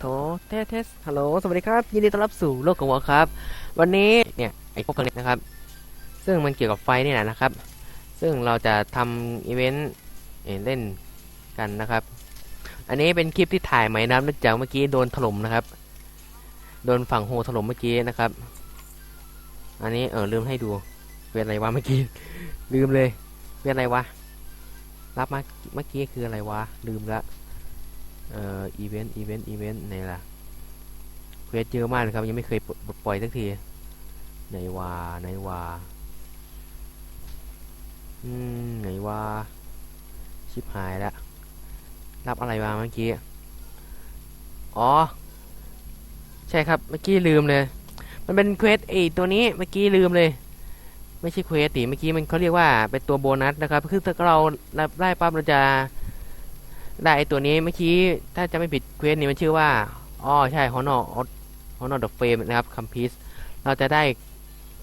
โถเทสเทสฮัลโหล สวัสดีครับ ยินดีต้อนรับสู่โลกของวอครับ วันนี้เนี่ยไอ้พวกเครื่องนี้นะครับ ซึ่งมันเกี่ยวกับไฟนี่แหละนะครับ ซึ่งเราจะทำอีเวนต์เล่นกันนะครับ อันนี้เป็นคลิปที่ถ่ายใหม่นะเนื่องจากเมื่อกี้โดนถล่มนะครับ โดนฝั่งโฮถล่มเมื่อกี้นะครับ อันนี้เออลืมให้ดูเป็นอะไรวะเมื่อกี้ ลืมเลยเป็นอะไรวะ รับมาเมื่อกี้คืออะไรวะ ลืมละ เอ่ออีเวนต์อีเวนต์อีเวนต์ไหนล่ะเควสเยอะมากเลยครับ ยังไม่เคยปลดปล่อยสักทีไหนวะไหนวะอืมไหนวะชิบหายแล้วรับอะไรมาเมื่อกี้ อ๋อ ใช่ครับเมื่อกี้ลืมเลย มันเป็นเควสไอตัวนี้เมื่อกี้ลืมเลย ไม่ใช่เควสติเมื่อกี้มันเขาเรียกว่าเป็นตัวโบนัสนะครับ คือถ้าเรารับได้ปั๊บเราจะ ได้ไอตัวนี้เมื่อกี้ถ้าจะไม่ผิดเควสนี้มันชื่อว่าอ๋อใช่ฮอนอฮอนอเดอะเฟมนะครับคัมพิสเราจะได้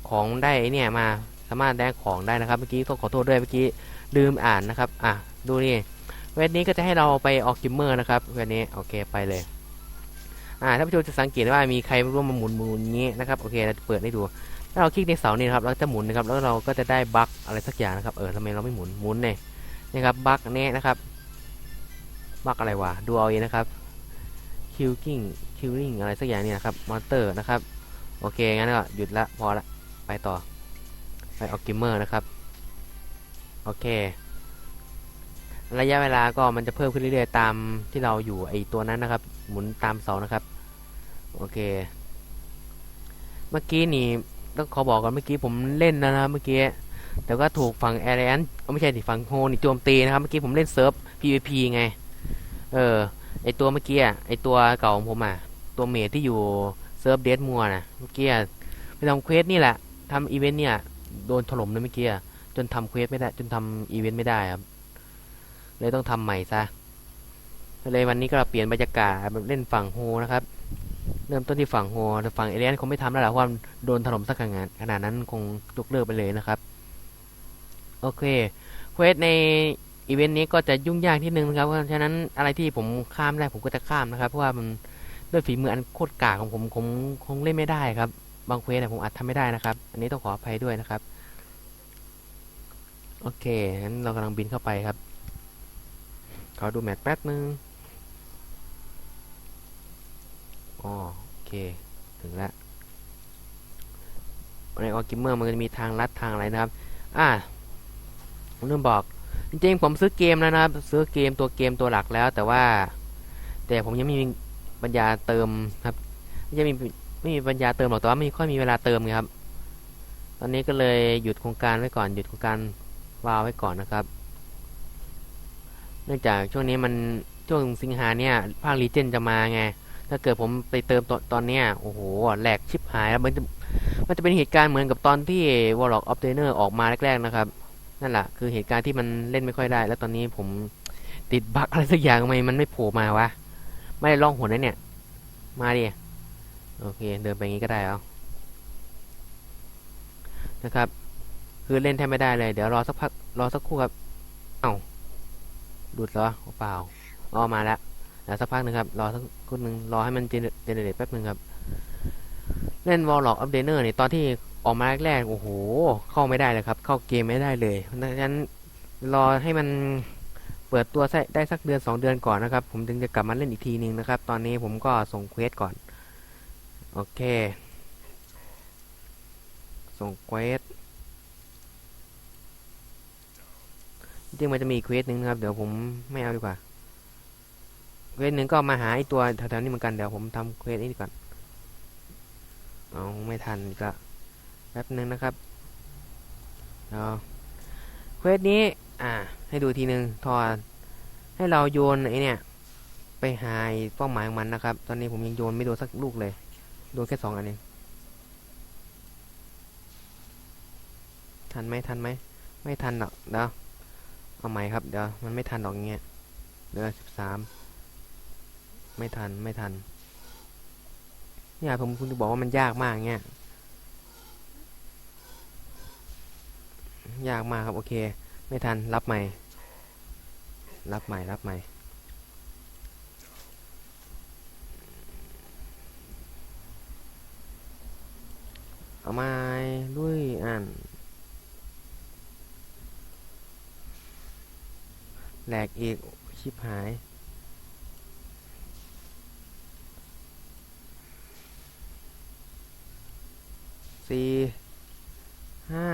ของได้ไอเนี่ยมาสามารถได้ของได้นะครับเมื่อกี้ต้องขอโทษด้วยเมื่อกี้ลืมอ่านนะครับอะดูนี่เวทนี้ก็จะให้เราไปออกกิมเมอร์นะครับเวทนี้โอเคไปเลยอ่าท่านผู้ชมจะสังเกตว่ามีใครร่วมมาหมุนหมุนงนี้นะครับโอเคเราเปิดให้ดูถ้าเราคลิกในเสานี่นะครับเราจะหมุนนะครับแล้วเราก็จะได้บั๊กอะไรสักอย่างนะครับเออทำไมเราไม่หมุนหมุนเนี่ยนะครับบั๊กนี้นะครับ บักอะไรวะดูเอาเองนะครับ killing killing อะไรสักอย่างเนี่ยนะครับมอนเตอร์นะครับ โอเค งั้นก็หยุดละพอละ ไปต่อ ไปออกกิมเมอร์นะครับ โอเค ระยะเวลาก็มันจะเพิ่มขึ้นเรื่อยๆ ตามที่เราอยู่ไอตัวนั้นนะครับ หมุนตามเสานะครับ โอเค เมื่อกี้นี่ต้องขอบอกก่อนเมื่อกี้ผมเล่นนะนะเมื่อกี้แต่ก็ถูกฝั่งแอร์แอนไม่ใช่ดิฝั่งโฮนี่โจมตีนะครับ เมื่อกี้ผมเล่นเซิร์ฟ PVP ไง เออ ไอตัวเมื่อกี้ไอตัวเก่าของผมอะ ตัวเมทที่อยู่เซิร์ฟเดสมัวน่ะเมื่อกี้ไปทำเควสนี่แหละทำอีเวนต์เนี่ย โดนถล่มเลยเมื่อกี้จนทำเควสไม่ได้ จนทำอีเวนต์ไม่ได้ครับ เลยต้องทำใหม่ซะเลยวันนี้ก็เปลี่ยนบรรยากาศเล่นฝั่งโฮนะครับ เริ่มต้นที่ฝั่งโฮแต่ฝั่งเอเลียนคงไม่ทำแล้วล่ะเพราะว่าโดนถล่มสักขนาดขนาดนั้นคงยกเลิกไปเลยนะครับ โอเคเควสใน อีเวนต์นี้ก็จะยุ่งยากที่นึงนะครับเพราะฉะนั้นอะไรที่ผมข้ามได้ผมก็จะข้ามนะครับ เพราะว่ามันด้วยฝีมืออันโคตรกากของผมผมคงเล่นไม่ได้ครับ บางเควสผมอาจทำไม่ได้นะครับ อันนี้ต้องขออภัยด้วยนะครับ โอเคงั้นเรากำลังบินเข้าไปครับขอดูแมปแป๊บนึงอ๋อโอเค ถึงแล้วในออกิมเมอร์มันจะมีทางลัดทางอะไรนะครับ อ่าผมลืมบอก จริงๆผมซื้อเกมแล้วนะครับ ซื้อเกมตัวเกมตัวหลักแล้ว แต่ว่า แต่ผมยังไม่มีปัญญาเติมครับไม่ใช่มีไม่มีปัญญาเติมหรอกแต่ว่าไม่ค่อยมีเวลาเติมไงครับ ตอนนี้ก็เลยหยุดโครงการไว้ก่อน หยุดโครงการวาวไว้ก่อนนะครับ เนื่องจากช่วงนี้มันช่วงสิงหาเนี่ยภาครีเจนจะมาไง ถ้าเกิดผมไปเติมตอนตอนเนี้ยโอ้โหแหลกชิบหายแล้วมันจะมันจะเป็นเหตุการณ์เหมือนกับตอนที่ Warlock of d a n e r ออกมาแรกๆนะครับ นั่นแหละคือเหตุการณ์ที่มันเล่นไม่ค่อยได้ แล้วตอนนี้ผมติดบั๊กอะไรสักอย่างทำไมมันไม่โผล่มาวะ ไม่ได้ลองหนนะเนี่ย มาดิ โอเค เดินไปงี้ก็ได้เอานะครับ คือเล่นแทบไม่ได้เลย เดี๋ยวรอสักพัก รอสักครู่ครับ เอ้าหลุดเหรอเปล่าอ๋อมาแล้วเดี๋ยวสักพักหนึ่งครับ รอสักครู่หนึ่งรอให้มันเจเนเรตแป๊บหนึ่งครับ เล่น Warlock of d a n e r เนี่ยตอนที่ ออกมาแรกๆโอ้โห เข้าไม่ได้เลยครับ เข้าเกมไม่ได้เลยเพราะฉะนั้นรอให้มันเปิดตัวได้สักเดือนสองเดือนก่อนนะครับ ผมถึงจะกลับมาเล่นอีกทีนึงนะครับ ตอนนี้ผมก็ส่งเควสก่อน โอเค ส่งเควสจริงมันจะมีเควสหนึ่งนะครับ เดี๋ยวผมไม่เอาดีกว่า เควสหนึ่งก็มาหาไอตัวแถวๆนี้เหมือนกัน เดี๋ยวผมทำเควสนี้ก่อน เอาไม่ทันอีก็ แป๊บหนึ่งนะครับเราเควสนี้ อ่า ให้ดูทีหนึ่งทอดให้เราโยนไอเนี่ย ไปหาเป้าหมายของมันนะครับ ตอนนี้ผมยังโยนไม่โดนสักลูกเลย โดนแค่สองอันเองทันไหมทันไหมไม่ทันหรอกเดี๋ยวเอาใหม่ครับเดี๋ยวมันไม่ทันหรอกเงี้ยเดือสิบสามไม่ทันไม่ทันเนี่ยผมคุณจะบอกว่ามันยากมากเงี้ย ยากมากครับโอเค ไม่ทันรับใหม่ รับใหม่รับใหม่เอามาด้วยอ่านแหลกอีกชิบหาย สี่ ห้า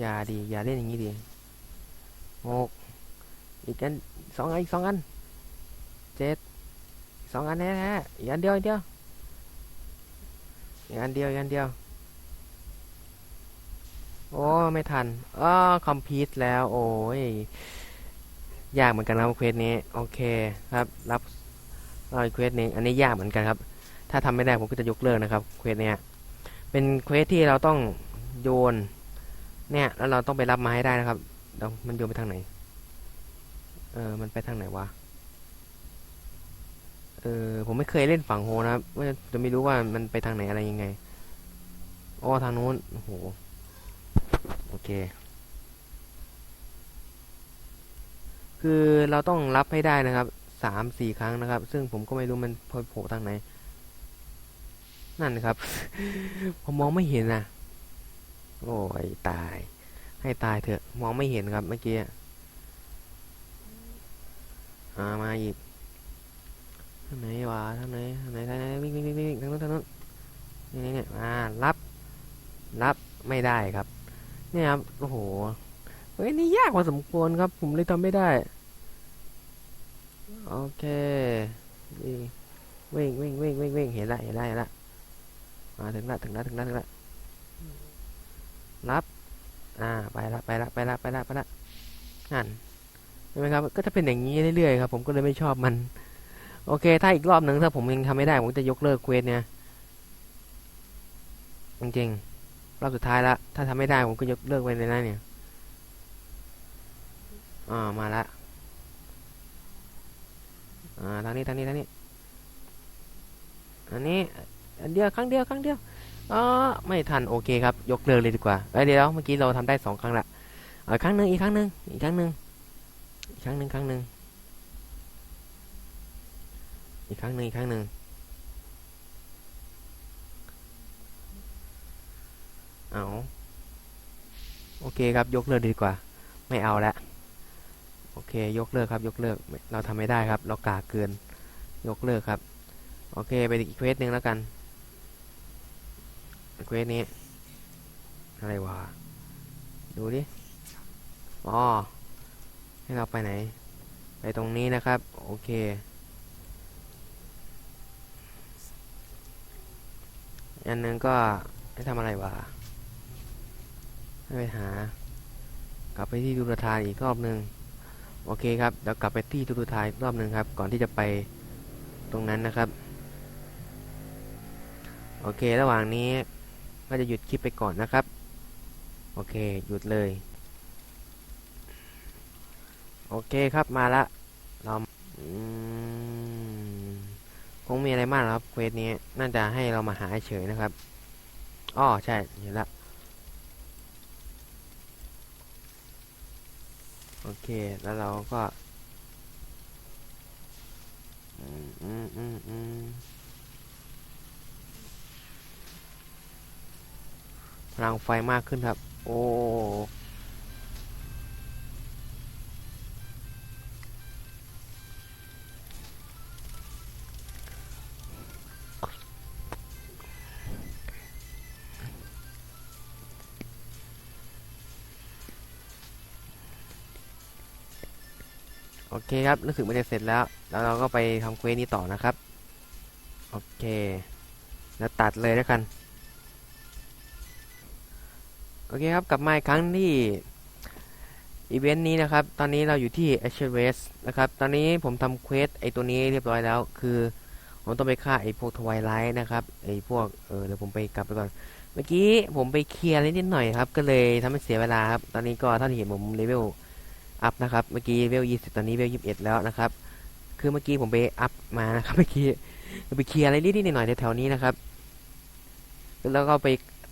อย่าดีอย่าเล่นอย่างนี้ดีหกอีกอันสองอันอีกสองอันเจ็ดสองอันแน่ๆอีกอันเดียวอีกเดียวอีกอันเดียวอีกอันเดียวโอ้ไม่ทันอ้อคอมพิวต์แล้ว โอ้ยยากเหมือนกันครับเควสนี้โอเคครับ รับรอยเควสนี้ อันนี้ยากเหมือนกันครับ ถ้าทำไม่ได้ผมก็จะยกเลิกนะครับเควสเนี้ยเป็นเควสที่เราต้องโยน เนี่ยแล้วเราต้องไปรับมาให้ได้นะครับเดี๋ยวมันโยนไปทางไหน เออมันไปทางไหนวะ เออผมไม่เคยเล่นฝั่งโฮนะครับว่าจะไม่รู้ว่ามันไปทางไหนอะไรยังไงอ๋อทางนู้นโอ้โหโอเค คือเราต้องรับให้ได้นะครับสามสี่ครั้งนะครับ ซึ่งผมก็ไม่รู้มันโผล่ทางไหน นั่นครับ ผมมองไม่เห็นนะ โอ้ยตาย ให้ตายเถอะ มองไม่เห็นครับเมื่อกี้อ่ามาอีกทางไหนวะทางไหนทางไหนทางไหนวิ่งวิ่งวิ่งวิ่งทางนู้นทางนู้นนี่นี่เนี่ยมารับรับไม่ได้ครับเนี่ยครับโอ้โหเฮ้ยนี่ยากพอสมควรครับ ผมเลยทำไม่ได้ โอเควิ่งวิ่งวิ่งวิ่งวิ่งเห็นละเห็นละเห็นละมาถึงละถึงละถึงละถึงละ รับ อ่า ไปละ ไปละ ไปละ ไปละ ไปละนั่นเห็นไหมครับ ก็จะเป็นอย่างนี้เรื่อยๆครับ ผมก็เลยไม่ชอบมัน โอเค ถ้าอีกรอบหนึ่งถ้าผมยังทำไม่ได้ ผมจะยกเลิกเควสเนี่ย จริงๆ รอบสุดท้ายละ ถ้าทำไม่ได้ผมก็ยกเลิกไปเลยนะเนี่ย อ่า มาละ อ่า ทางนี้ ทางนี้ ทางนี้ อันนี้ อันเดียว ครั้งเดียว ครั้งเดียว อ๋อไม่ทันโอเคครับ ยกเลิกเลยดีกว่าเอ้ยเดี๋ยวเมื่อกี้เราทำได้สองครั้งละอีกครั้งหนึ่งอีกครั้งหนึ่งอีกครั้งหนึ่งอีกครั้งหนึ่งครั้งหนึ่งอีกครั้งหนึ่งอีกครั้งหนึ่งเอาโอเคครับยกเลิกดีกว่า ไม่เอาละโอเค ยกเลิกครับ ยกเลิกเราทำไม่ได้ครับ เรากาเกิน ยกเลิกครับ โอเค ไปอีกเควสหนึ่งแล้วกัน เควสนี้ อะไรวะ ดูดิ อ๋อ ให้เราไปไหน ไปตรงนี้นะครับ โอเค อันหนึงก็ให้ทำอะไรวะ ให้ไปหา กลับไปที่ดูรทานอีกรอบหนึ่งโอเคครับเดี๋ยวกลับไปที่ดูรทานอีกรอบหนึ่งครับ ก่อนที่จะไปตรงนั้นนะครับ โอเค ระหว่างนี้ ก็จะหยุดคลิปไปก่อนนะครับ โอเค หยุดเลย โอเคครับมาละ เราคงมีอะไรมากครับเควสนี้น่าจะให้เรามาหาเฉยนะครับอ้อใช่เห็นละโอเค แล้วเราก็ อืมอืมอืมอืม พลังไฟมากขึ้นครับ โอ้โอเคครับรู้สึกมันจะเสร็จแล้ว แล้วเราก็ไปทำเควสนี้ต่อนะครับ โอเค แล้วตัดเลยแล้วกัน โอเคครับกลับมาอีกครั้งที่อีเวนต์นี้นะครับ ตอนนี้เราอยู่ที่ a s h e r a c e นะครับ ตอนนี้ผมทำเควสไอตัวนี้เรียบร้อยแล้ว คือผมต้องไปฆ่าไอพวกทวายไลท์นะครับไอพวกเออเดี๋ยวผมไปกลับไปก่อน เมื่อกี้ผมไปเคลียร์นิดหน่อยครับ ก็เลยทำให้เสียเวลาครับ ตอนนี้ก็เท่าที่เห็นผมเลเวลอัพนะครับ เมื่อกี้เวลยี่สิบตอนนี้เวลยี่สิบเอ็ดแล้วนะครับ คือเมื่อกี้ผมไปอัพมานะครับเมื่อกี้ไปเคลียร์อะไรนิดๆหน่อยๆแถวๆนี้นะครับ แล้วก็ไป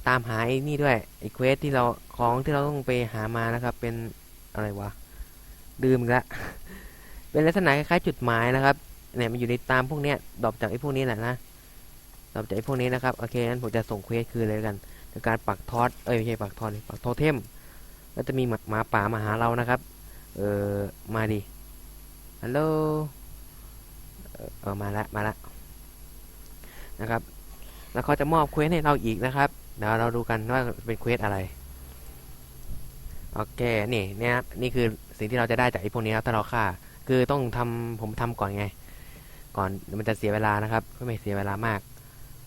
ตามหาไอ้นี่ด้วยไอ้เควสที่เราของที่เราต้องไปหามานะครับ เป็นอะไรวะลืมอีกแล้วเป็นลักษณะคล้ายๆจุดหมายนะครับเนี่ยมันอยู่ในตามพวกเนี้ยดรอปจากไอ้พวกนี้แหละนะสำหรับไอ้พวกนี้นะครับโอเคงั้นผมจะส่งเควสคืนเลยกันในการปักทอดเอ้ยไม่ใช่ปักทอดปักโทเทมก็จะมีหมาหมาป่ามาหาเรานะครับ เออมาดิฮัลโหลเออมาละมาละนะครับ แล้วเขาจะมอบเควสให้เราอีกนะครับ เดี๋ยวเราดูกันว่าเป็นเควสอะไร โอเค นี่เนี่ยนี่คือสิ่งที่เราจะได้จากไอ้พวกนี้ครับถ้าเราฆ่า คือต้องทำผมทำก่อนไง ก่อนมันจะเสียเวลานะครับเพื่อไม่เสียเวลามาก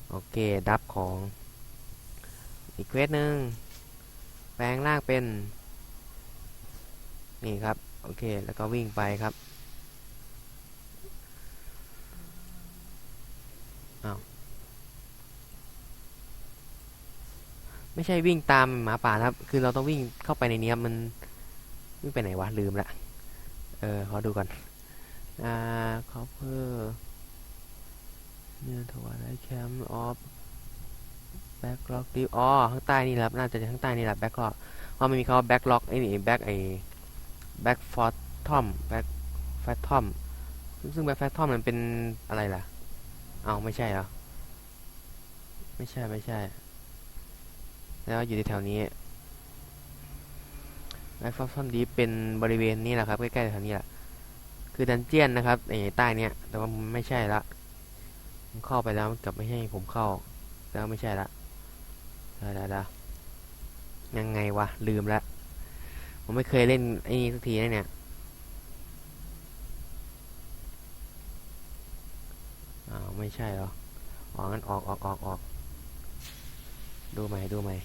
โอเค ดับของ อีกเควสหนึ่งแปลงร่างเป็น นี่ครับ โอเค แล้วก็วิ่งไปครับอ้าว ไม่ใช่วิ่งตามหมาป่านะครับ คือเราต้องวิ่งเข้าไปในนี้ครับมันวิ่งไปไหนวะลืมละ เออขอดูก่อน อ่าคอเ p อร์เนี่ยถวายแคมป์ออฟแบ็กล็อกดิอ๋อข้างใต้นี่ละครับน่าจะข้างใต้นี่แหละแบ็กล็อกเพราะมันมีคำว่าแบ็กล็อกไอ้นี่แบ็กไอ้แบ็กฟอร์ทอมแบ็กแฟตทอมซึ่งแบ็กแฟตทอมมันเป็นอะไรล่ะเอาไม่ใช่เหรอไม่ใช่ไม่ใช่ แล้วอยู่ในแถวนี้แบ็กฟอร์ทอมดีเป็นบริเวณนี้แหละครับ ใกล้ๆแถวนี้แหละคือดันเจียนนะครับไอ้ใต้เนี้ย แต่ว่ามันไม่ใช่ละผมเข้าไปแล้วมันกลับไม่ให้ผมเข้า แล้วไม่ใช่ละเดี๋ยวเดี๋ยวเดี๋ยวยังไงวะ ลืมละผมไม่เคยเล่นไอ้นี่สักทีนะเนี่ยอ้าวไม่ใช่หรออ๋องั้นออกออกออกออกดูใหม่ดูใหม่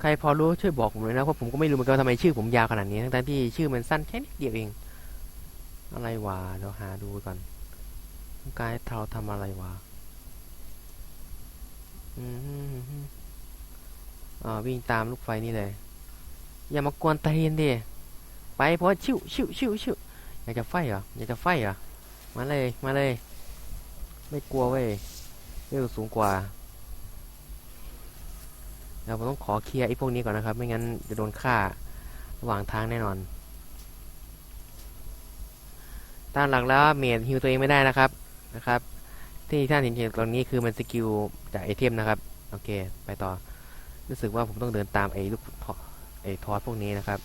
ใครพอรู้ช่วยบอกผมเลยนะเพราะผมก็ไม่รู้เหมือนกันว่าทำไมชื่อผมยาวขนาดนี้ทั้งที่ชื่อมันสั้นแค่นิดเดียวเอง อะไรวะเดี๋ยวหาดูก่อนการให้เราทำอะไรวะอืมอ่าวิ่งตามลูกไฟนี่เลย อย่ามากวนตีนดิไปเพราะชิวชิวชิวชิวอยากจะไฟเหรออยากจะไฟเหรอมาเลยมาเลย ไม่กลัวเว้ยเรื่องสูงกว่า เดี๋ยวผมต้องขอเคลียร์ไอ้พวกนี้ก่อนนะครับ ไม่งั้นจะโดนฆ่าระหว่างทางแน่นอนตามหลักแล้วเมดฮิวตัวเองไม่ได้นะครับนะครับ ที่ท่านเห็นตรงนี้คือมันสกิลจากไอเทมนะครับ โอเค ไปต่อ รู้สึกว่าผมต้องเดินตามไอ้ลูกไอ้ทอสพวกนี้นะครับ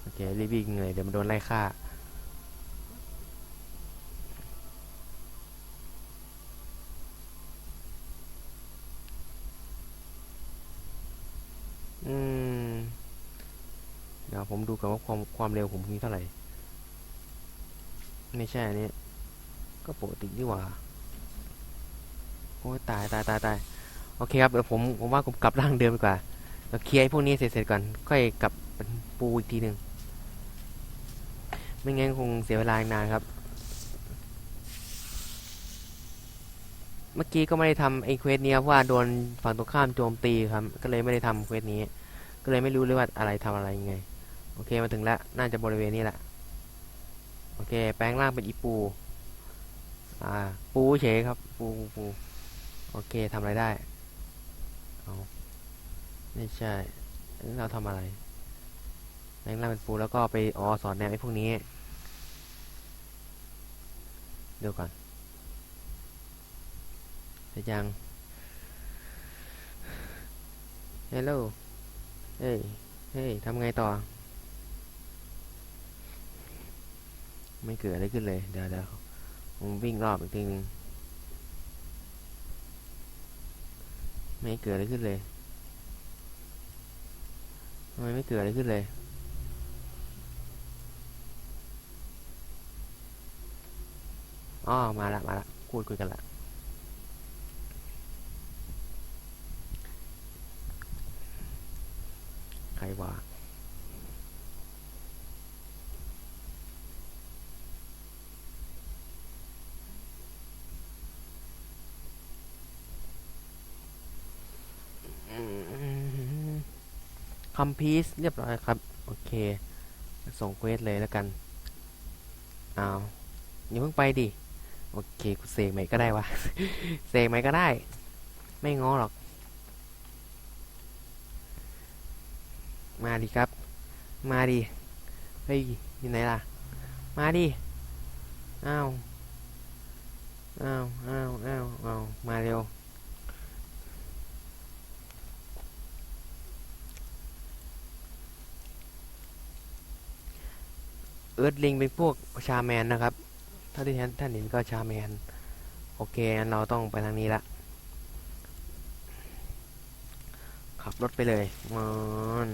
โอเครีบวิ่งเลยเดี๋ยวมันโดนไล่ฆ่า อืม เดูกันว่าความความเร็วผมมีเท่าไหร่ ไม่ใช่อันนี้ ก็ปกตินี่หว่า โอ้ตายตายตายตายโอเคครับเดี๋ยวผมผมว่าผมกลับร่างเดิมดีกว่าเราเคลียร์พวกนี้เสร็จเสร็จก่อน ค่อยกลับเป็นปูอีกทีหนึ่งไม่งั้นคงเสียเวลาอีกนานครับ เมื่อกี้ก็ไม่ได้ทำไอ้เควสนี้เพราะว่าโดนฝั่งตรงข้ามโจมตีครับ ก็เลยไม่ได้ทำเควสนี้ ก็เลยไม่รู้เลยว่าอะไรทำอะไรยังไง โอเคมาถึงแล้ว น่าจะบริเวณนี้แหละ โอเค แปลงร่างเป็นอีปู อ่า ปูเฉยครับ ปูปู โอเคทำอะไรได้ เอาไม่ใช่เราทำอะไร แปลงร่างเป็นปูแล้วก็ไปอ๋อสอนแนวไอ้พวกนี้เดี๋ยวก่อนเสร็จยังฮัลโหลเฮ้ย เฮ้ย ทำไงต่อ ไม่เกิดอะไรขึ้นเลย เดี๋ยวเดี๋ยวผมวิ่งรอบอีกทีนึง ไม่เกิดอะไรขึ้นเลยทำไมไม่เกิดอะไรขึ้นเลย อ๋อ มาละ มาละพูดคุยกันละใครวะ คัมพีสเรียบร้อยครับ โอเค ส่งเควสเลยแล้วกันเอาอย่าเพิ่งไปดิ โอเค กูเสกใหม่ก็ได้วะ เสกใหม่ก็ได้ ไม่ง้อหรอก มาดิครับ มาดิ เฮ้ย อยู่ไหนล่ะ มาดิ อ้าว อ้าว อ้าว อ้าว อ้าว มาเร็ว เอิร์ธลิงเป็นพวกชาแมนนะครับถ้าที่ท่านท่านเห็นก็ชาแมน โอเคงั้นเราต้องไปทางนี้ละ ขับรถไปเลยมัน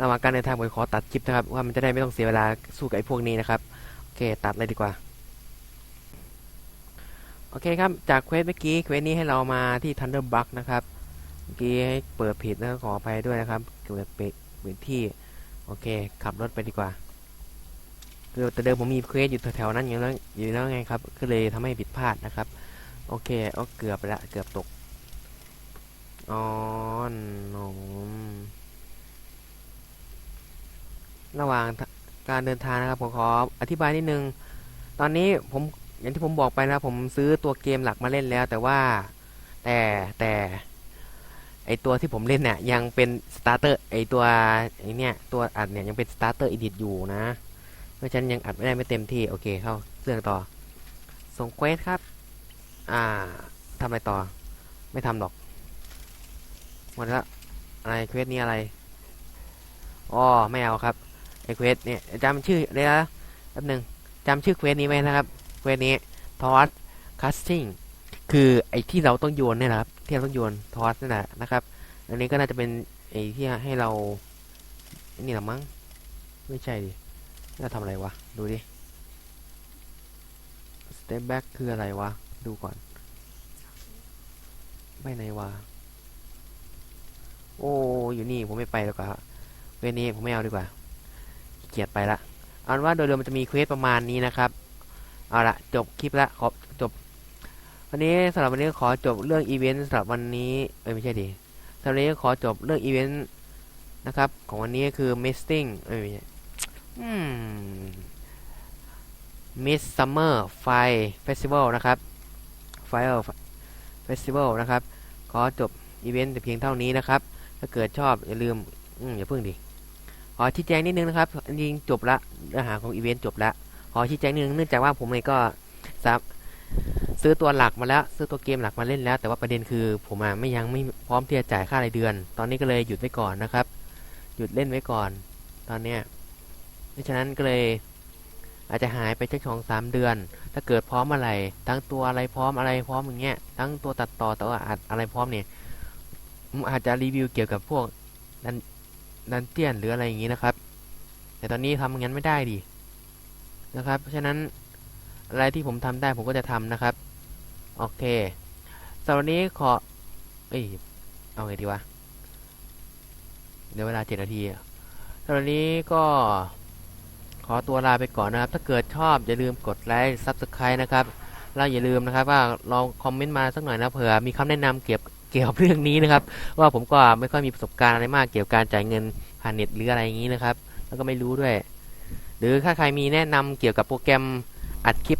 ระหว่างการเดินทางผมขอตัดคลิปนะครับ ว่ามันจะได้ไม่ต้องเสียเวลาสู้กับไอ้พวกนี้นะครับ โอเค ตัดเลยดีกว่า โอเคครับ จากเควสเมื่อกี้ เควสนี้ให้เรามาที่ Thunderbug นะครับ เมื่อกี้ให้เปิดผิดนะขออภัยด้วยนะครับ เกิดเปะเปลี่ยนที่ โอเค ขับรถไปดีกว่า แต่เดิมผมมีเควสอยู่แถวๆนั้นอยู่แล้วอยู่แล้วไงครับ ก็เลยทำให้ผิดพลาดนะครับ โอเคเอาเกือบละเกือบตกอ๋อหนมระหว่างการเดินทางนะครับผมขออธิบายนิดนึง ตอนนี้ผมอย่างที่ผมบอกไปนะผมซื้อตัวเกมหลักมาเล่นแล้ว แต่ว่าแต่แต่ไอตัวที่ผมเล่นเนี่ยยังเป็นสตาร์เตอร์ไอตัวไอเนี่ยตัวอัดเนี่ยยังเป็นสตาร์เตอร์อิดิทอยู่นะ ราะฉะนั้นยังอัดไม่ได้ไม่เต็มที่ โอเคเข้าเรื่องต่อ ส่งเควสครับ อ่าทำอะไรต่อ ไม่ทำหรอก หมดแล้วอะไรเควสนี้อะไรอ๋อไม่เอาครับไอเควสเนี่ยจำชื่อเลยนะแป๊บหนึงจำชื่อเควสนี้ไว้นะครับ เควสนี้ทอสคัสติ้งคือไอที่เราต้องโยนเนี่ยนะครับ ที่เราต้องโยนทอสนั่นแหละนะครับ อันนี้ก็น่าจะเป็นไอที่ให้เรานี่หรือมั้ง ไม่ใช่ดิ เราทำอะไรวะ ดูดิ step back คืออะไรวะ ดูก่อนไปไหนวะ โอ้ อยู่นี่ผมไม่ไปแล้วกว่าเวนี้ผมไม่เอาดีกว่า เกียจไปละ เอาเป็นว่าโดยรวมมันจะมีเควสประมาณนี้นะครับ เอาละจบคลิปละขอจบ วันนี้สำหรับวันนี้ขอจบเรื่องอีเวนต์สำหรับวันนี้เอ้ยไม่ใช่ดิสำหรับวันนี้ขอจบเรื่องอีเวนต์นะครับ ของวันนี้คือ misting เอ้ยไม่ใช่ ม Miss Summer Fire Festival นะครับ Fire Festival นะครับ ขอจบอีเวนต์แต่เพียงเท่านี้นะครับ ถ้าเกิดชอบอย่าลืมอือย่าเพิ่งดิขอชี้แจงนิดนึงนะครับจริงจบละเนื้อหาของอีเวนต์จบละขอชี้แจงนิดนึงเนื่องจากว่าผมเองก็ซับซื้อตัวหลักมาแล้ว ซื้อตัวเกมหลักมาเล่นแล้ว แต่ว่าประเด็นคือผมอะไม่ยังไม่พร้อมที่จะจ่ายค่ารายเดือน ตอนนี้ก็เลยหยุดไว้ก่อนนะครับ หยุดเล่นไว้ก่อน ตอนเนี้ย เพราะฉะนั้นก็เลยอาจจะหายไปสักสองสามเดือน ถ้าเกิดพร้อมอะไร ทั้งตัวอะไรพร้อมอะไรพร้อมอย่างเงี้ย ทั้งตัวตัดต่อแต่ว่าอัดอะไรพร้อมเนี่ยผมอาจจะรีวิวเกี่ยวกับพวกดันดันเจียนหรืออะไรอย่างงี้นะครับ แต่ตอนนี้ทำอย่างนั้นไม่ได้ดินะครับ เพราะฉะนั้นอะไรที่ผมทำได้ผมก็จะทำนะครับ โอเคสำหรับนี้ขอ เอ้ย เอาไงดีวะ เดี๋ยวเวลาเจ็ดนาทีสำหรับนี้ก็ ขอตัวลาไปก่อนนะครับ ถ้าเกิดชอบอย่าลืมกดไลค์ซับสไครต์นะครับแล้วอย่าลืมนะครับว่าลองคอมเมนต์มาสักหน่อยนะเผื่อมีคำแนะนำเกี่ยวกับเกี่ยวกับเรื่องนี้นะครับ ว่าผมก็ไม่ค่อยมีประสบการณ์อะไรมากเกี่ยวกับการจ่ายเงินผ่านเน็ตหรืออะไรอย่างนี้นะครับ แล้วก็ไม่รู้ด้วย หรือถ้าใครมีแนะนำเกี่ยวกับโปรแกรมอัดคลิป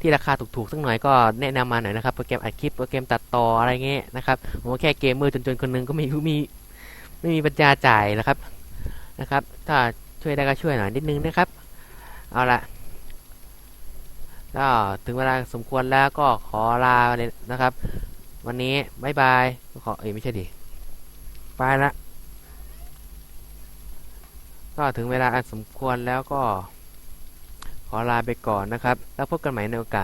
ที่ราคาถูกๆสักหน่อยก็แนะนำมาหน่อยนะครับโปรแกรมอัดคลิปโปรแกรมตัดต่ออะไรเงี้ยนะครับผมแค่เกมเมอร์จนๆคนนึงก็ไม่รู้มีไม่มีปัญญาจ่ายนะครับนะครับ ถ้าช่วยได้ก็ช่วยหน่อยนิดนึงนะครับ เอาละก็ถึงเวลาสมควรแล้วก็ขอลาเลยนะครับ วันนี้บายบายขอเอ้ยไม่ใช่ดิไปละก็ถึงเวลาอันสมควรแล้วก็ขอลาไปก่อนนะครับ แล้วพบกันใหม่ในโอกาส